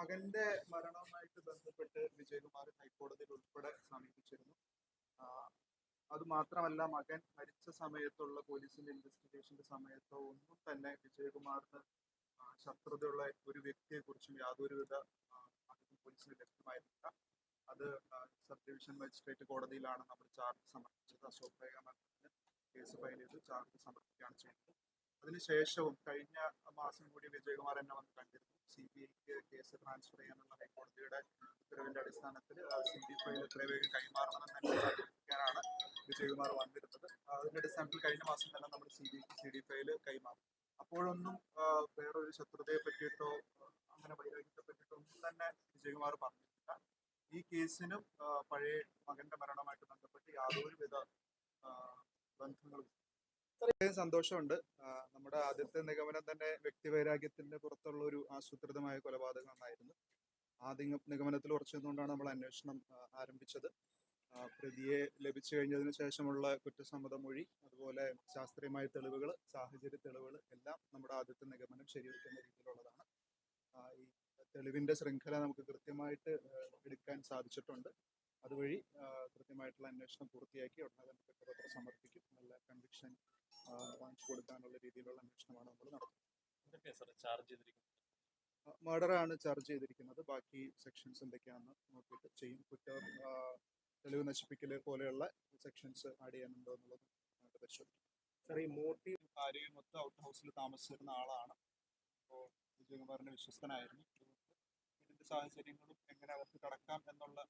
മകന്റെ മരണവുമായിട്ട് ബന്ധപ്പെട്ട് വിജയകുമാർ ഹൈക്കോടതിയിൽ ഉൾപ്പെടെ സമീപിച്ചിരുന്നു. അതുമാത്രമല്ല അത് മാത്രമല്ല മകൻ മരിച്ച സമയത്തുള്ള പോലീസിന്റെ ഇൻവെസ്റ്റിഗേഷന്റെ സമയത്തോ ഒന്നും തന്നെ വിജയകുമാറിന് ശത്രുതയുള്ള ഒരു വ്യക്തിയെ കുറിച്ചും യാതൊരുവിധ പോലീസിന് ലഭ്യമായിരുന്നില്ല. അത് സബ് ഡിവിഷൻ മജിസ്ട്രേറ്റ് കോടതിയിലാണ് നമ്മൾ ചാർജ് സമർപ്പിച്ചത്. അശോക് കേസ് ഫയൽ ചെയ്ത് ചാർജ് സമർപ്പിക്കുകയാണ് ചെയ്തത്. അതിനുശേഷവും കഴിഞ്ഞ മാസം കൂടി വിജയകുമാർ എന്നെ വന്ന് കണ്ടിരുന്നു. സി ബി ഐക്ക് കേസ് ട്രാൻസ്ഫർ ചെയ്യാനുള്ള ഹൈക്കോടതിയുടെ ഉത്തരവിന്റെ അടിസ്ഥാനത്തിൽ സി ബി ഫയൽ എത്ര വേഗം കൈമാറണമെന്ന് അറിയിക്കാനാണ് വിജയകുമാർ വന്നിരുന്നത്. അതിന്റെ അടിസ്ഥാനത്തിൽ കഴിഞ്ഞ മാസം തന്നെ നമ്മൾ C B C D file കൈമാറും. അപ്പോഴൊന്നും വേറൊരു ശത്രുതയെ പറ്റിയിട്ടോ അങ്ങനെ വൈരാഗ്യത്തെ പറ്റിയിട്ടോ ഒന്നും തന്നെ വിജയകുമാർ പറഞ്ഞിട്ടില്ല. ഈ കേസിനും പഴയ മകന്റെ മരണവുമായിട്ട് ബന്ധപ്പെട്ട് യാതൊരുവിധ ബന്ധങ്ങളും വളരെയധികം സന്തോഷമുണ്ട്. നമ്മുടെ ആദ്യത്തെ നിഗമനം തന്നെ വ്യക്തിവൈരാഗ്യത്തിന്റെ പുറത്തുള്ള ഒരു ആസൂത്രിതമായ കൊലപാതകം എന്നായിരുന്നു ആ നിഗമനത്തിൽ ഉറച്ചുകൊണ്ടാണ് നമ്മൾ അന്വേഷണം ആരംഭിച്ചത്. പ്രതിയെ ലഭിച്ചു കഴിഞ്ഞതിന് ശേഷമുള്ള കുറ്റസമ്മത മൊഴി അതുപോലെ ശാസ്ത്രീയമായ തെളിവുകൾ സാഹചര്യ തെളിവുകൾ എല്ലാം നമ്മുടെ ആദ്യത്തെ നിഗമനം ശരിവെക്കുന്ന രീതിയിലുള്ളതാണ്. ഈ തെളിവിന്റെ ശൃംഖല നമുക്ക് കൃത്യമായിട്ട് എടുക്കാൻ സാധിച്ചിട്ടുണ്ട്. അതുവഴി കൃത്യമായിട്ടുള്ള അന്വേഷണം പൂർത്തിയാക്കി ഉടനെ തന്നെ കുറ്റപത്ര വാങ്ങിച്ചു കൊടുക്കാനുള്ള രീതിയിലുള്ള അന്വേഷണമാണ് നമ്മൾ നടത്തുന്നത്. ചാർജ് ചെയ്തിരിക്കുന്നത്? മർഡർ ആണ് ചാർജ് ചെയ്തിരിക്കുന്നത്. ബാക്കി സെക്ഷൻസ് എന്തൊക്കെയാണെന്ന് നോക്കിയിട്ട് ചെയ്യും. കുറ്റം തെളിവ് നശിപ്പിക്കൽ പോലെയുള്ള സെക്ഷൻസ് ആഡ് ചെയ്യാനുണ്ടോ എന്നുള്ളത് നമുക്ക് പരിശോധിക്കും. സാർ ഈ മോട്ടീവ് ഭാര്യ മൊത്തം ഔട്ട് ഹൗസിൽ താമസിച്ചിരുന്ന ആളാണ്. അപ്പോൾ വിജയകുമാറിന്റെ വിശ്വസ്തനായിരുന്നു. ഇതിന്റെ സാഹചര്യങ്ങളും എങ്ങനെ അവർക്ക് കടക്കാം എന്നുള്ള